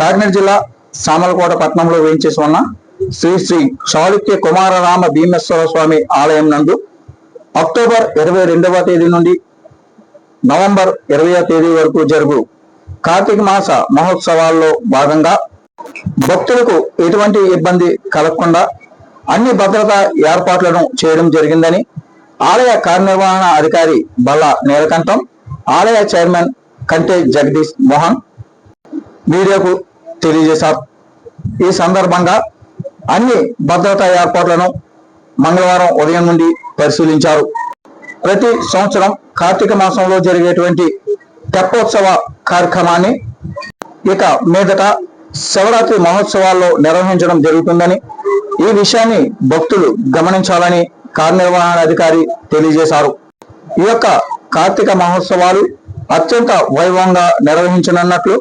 కాకినాడ జిల్లా సామలకోట పట్టణంలో వేయించేసి ఉన్న శ్రీ శ్రీ చాళుక్య కుమారరామ భీమేశ్వర స్వామి ఆలయం నందు అక్టోబర్ ఇరవై రెండవ తేదీ నుండి నవంబర్ ఇరవై తేదీ వరకు జరుగు కార్తీక మాస మహోత్సవాల్లో భాగంగా భక్తులకు ఎటువంటి ఇబ్బంది కలగకుండా అన్ని భద్రతా ఏర్పాట్లను చేయడం జరిగిందని ఆలయ కార్యనిర్వహణ అధికారి బల్ల నీలకంఠం ఆలయ చైర్మన్ కంటే జగదీష్ మోహన్. మీడియాకు తెలియజేశారు. ఈ సందర్భంగా అన్ని భద్రతా ఏర్పాట్లను మంగళవారం ఉదయం నుండి పరిశీలించారు. ప్రతి సంవత్సరం కార్తీక మాసంలో జరిగేటువంటి తెప్పోత్సవ కార్యక్రమాన్ని ఇక మీదట శివరాత్రి మహోత్సవాల్లో నిర్వహించడం జరుగుతుందని ఈ విషయాన్ని భక్తులు గమనించాలని కార్యనిర్వహణ అధికారి తెలియజేశారు. ఈ యొక్క కార్తీక మహోత్సవాలు అత్యంత వైభవంగా నిర్వహించనున్నట్లు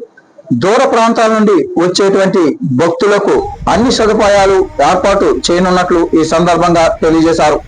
దూర ప్రాంతాల నుండి వచ్చేటువంటి భక్తులకు అన్ని సదుపాయాలు ఏర్పాటు చేయనున్నట్లు ఈ సందర్భంగా తెలియజేశారు.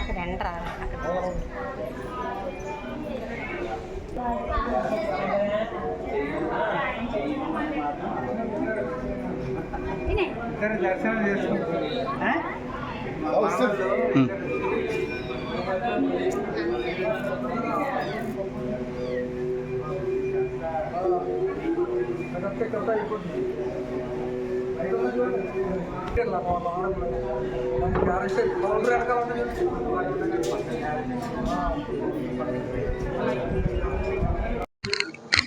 అక్కడ ఎంట్రా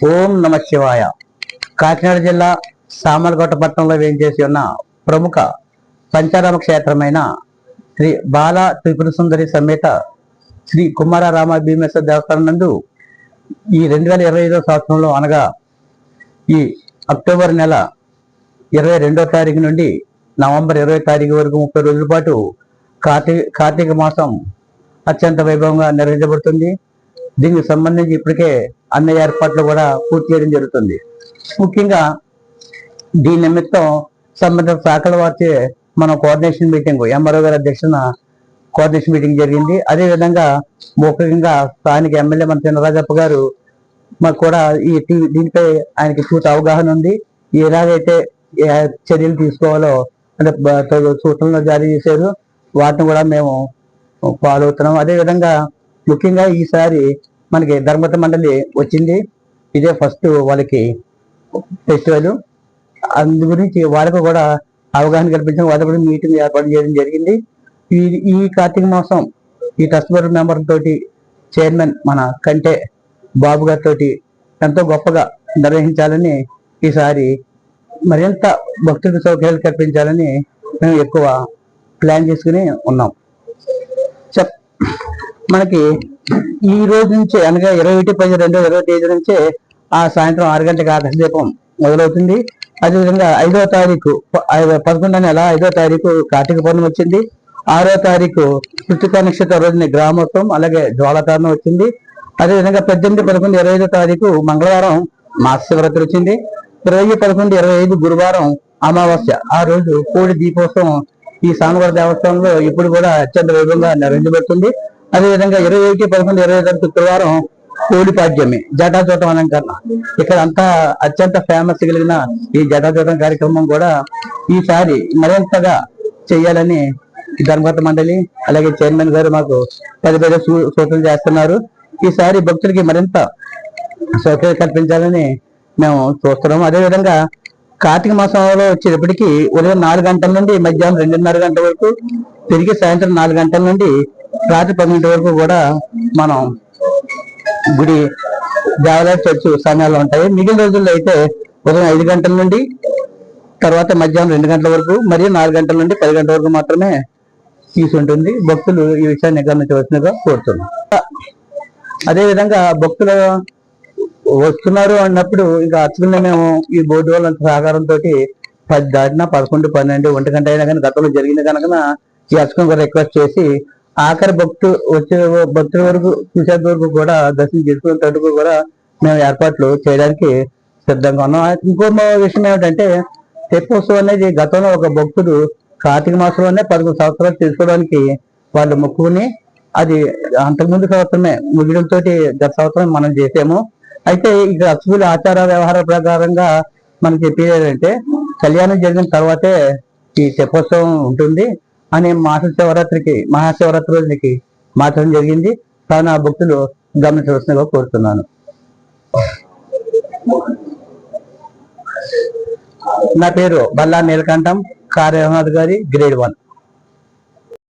ఓం నమ శివాయ. కాకినాడ జిల్లా సామర్లకోట పట్టణంలో వేయించేసి ఉన్న ప్రముఖ పంచారామ క్షేత్రమైన శ్రీ బాల త్రిపుర సుందరి సమేత శ్రీ కుమార రామ భీమేశ్వర దేవస్థానం నందు ఈ రెండు వేల ఇరవై ఐదో సంవత్సరంలో అనగా ఈ అక్టోబర్ నెల ఇరవై రెండో తారీఖు నుండి నవంబర్ ఇరవై తారీఖు వరకు ముప్పై రోజుల పాటు కార్తీక కార్తీక మాసం అత్యంత వైభవంగా నిర్వహించబడుతుంది. దీనికి సంబంధించి ఇప్పటికే అన్ని ఏర్పాట్లు కూడా పూర్తి చేయడం జరుగుతుంది. ముఖ్యంగా దీని నిమిత్తం సంబంధిత శాఖల వారిచే మన కోఆర్డినేషన్ మీటింగ్ ఎంఆర్ఓ గారి అధ్యక్షన కోఆర్డినేషన్ మీటింగ్ జరిగింది. అదే విధంగా ముఖ్యంగా స్థానిక ఎమ్మెల్యే మన చిన్నరాజప్ప గారు మాకు కూడా ఈ దీనిపై ఆయనకి పూర్తి అవగాహన ఉంది. ఎలాగైతే ఏ చర్యలు తీసుకోవాలో అంటే సూచనలు జారీ చేశారు వాటిని కూడా మేము ఫాలో అవుతున్నాం. అదేవిధంగా ముఖ్యంగా ఈసారి మనకి ధర్మత మండలి వచ్చింది. ఇదే ఫస్ట్ వాళ్ళకి ఫెస్టివల్. అందు గురించి వాళ్ళకు కూడా అవగాహన కల్పించడం వాళ్ళ కూడా మీటింగ్ ఏర్పాటు చేయడం జరిగింది. ఈ ఈ కార్తీక మాసం ఈ ట్రస్ట్ బోర్డు మెంబర్ తోటి చైర్మన్ మన కంటే బాబు గారితో ఎంతో గొప్పగా నిర్వహించాలని ఈసారి మరింత భక్తులకు సౌకర్యాలు కల్పించాలని మేము ఎక్కువ ప్లాన్ చేసుకుని ఉన్నాం. చెప్ మనకి ఈ రోజు నుంచి అనగా ఇరవై ఒకటి పది రెండు ఇరవై తేదీ నుంచే ఆ సాయంత్రం ఆరు గంటలకు ఆకాశ దీపం మొదలవుతుంది. అదేవిధంగా ఐదో తారీఖు ప- పదకొండో నెల ఐదో తారీఖు కార్తీక పౌర్ణమి వచ్చింది. ఆరో తారీఖు కృతిక నక్షత్ర రోజున గ్రామోత్సవం అలాగే జ్వాలకారణం వచ్చింది. అదేవిధంగా పద్దెనిమిది పదకొండు ఇరవై ఐదో తారీఖు మంగళవారం మాస శివరాత్రి వచ్చింది. ఇరవై పదకొండు ఇరవై ఐదు గురువారం అమావాస్య. ఆ రోజు కోడి దీపోత్సవం ఈ సామవారి దేవస్థానంలో ఇప్పుడు కూడా అత్యంత వైభవంగా నిర్వహించబడుతుంది. అదేవిధంగా ఇరవై ఒకటి పదకొండు ఇరవై ఐదు శుక్రవారం కోడిపాడ్యమి జటాచోటం అలంకరణ. ఇక్కడ అంతా అత్యంత ఫేమస్ కలిగిన ఈ జటాచోటం కార్యక్రమం కూడా ఈసారి మరింతగా చేయాలని ధర్మకర్త మండలి అలాగే చైర్మన్ గారు మాకు పది పది సూ- సూచనలు చేస్తున్నారు. ఈసారి భక్తులకి మరింత సౌకర్యం కల్పించాలని మేము చూస్తున్నాము అదేవిధంగా కార్తీక మాసంలో వచ్చేటప్పటికి ఉదయం నాలుగు గంటల నుండి మధ్యాహ్నం రెండున్నర గంటల వరకు తిరిగి సాయంత్రం నాలుగు గంటల నుండి రాత్రి పన్నెండు వరకు కూడా మనం గుడి దేవాలయ చర్చ్ సమయాలు ఉంటాయి. మిగిలిన రోజుల్లో అయితే ఉదయం ఐదు గంటల నుండి తర్వాత మధ్యాహ్నం రెండు గంటల వరకు మరియు నాలుగు గంటల నుండి పది గంటల వరకు మాత్రమే తీసుంటుంది. భక్తులు ఈ విషయాన్ని గమనించవలసినగా కోరుతున్నాం. అదే విధంగా భక్తులు వస్తున్నారు అన్నప్పుడు ఇంకా అర్చకుల్ని మేము ఈ బోర్డు వాళ్ళ సహకారంతో పది దాటిన పదకొండు పన్నెండు ఒంటి గంట అయినా కానీ గతంలో జరిగింది కనుక ఈ అర్చకుని కూడా రిక్వెస్ట్ చేసి ఆఖరి భక్తు వచ్చే భక్తుల వరకు చూసేంత వరకు కూడా దర్శనం చేసుకునేటట్టుకు కూడా మేము ఏర్పాట్లు చేయడానికి సిద్ధంగా ఉన్నాం. ఇంకో విషయం ఏమిటంటే తెప్పోత్సవం అనేది గతంలో ఒక భక్తుడు కార్తీక మాసంలోనే పదకొండు సంవత్సరాలు తీసుకోవడానికి వాళ్ళు మొక్కుకుని అది అంతకుముందు సంవత్సరమే ముగియడంతో గత సంవత్సరం మనం చేసాము. అయితే ఇక అసలు ఆచార వ్యవహార ప్రకారంగా మనకి చెప్పేది ఏంటంటే కళ్యాణం జరిగిన తర్వాతే ఈ తెప్పోత్సవం ఉంటుంది అని మహాశివరాత్రికి మహాశివరాత్రి రోజుకి మార్చడం జరిగింది. కావున ఆ భక్తులు గమనించవలసిందిగా కోరుతున్నాను. నా పేరు బల్లా నీలకంఠం కార్యనిర్వహణాధికారి గ్రేడ్ వన్.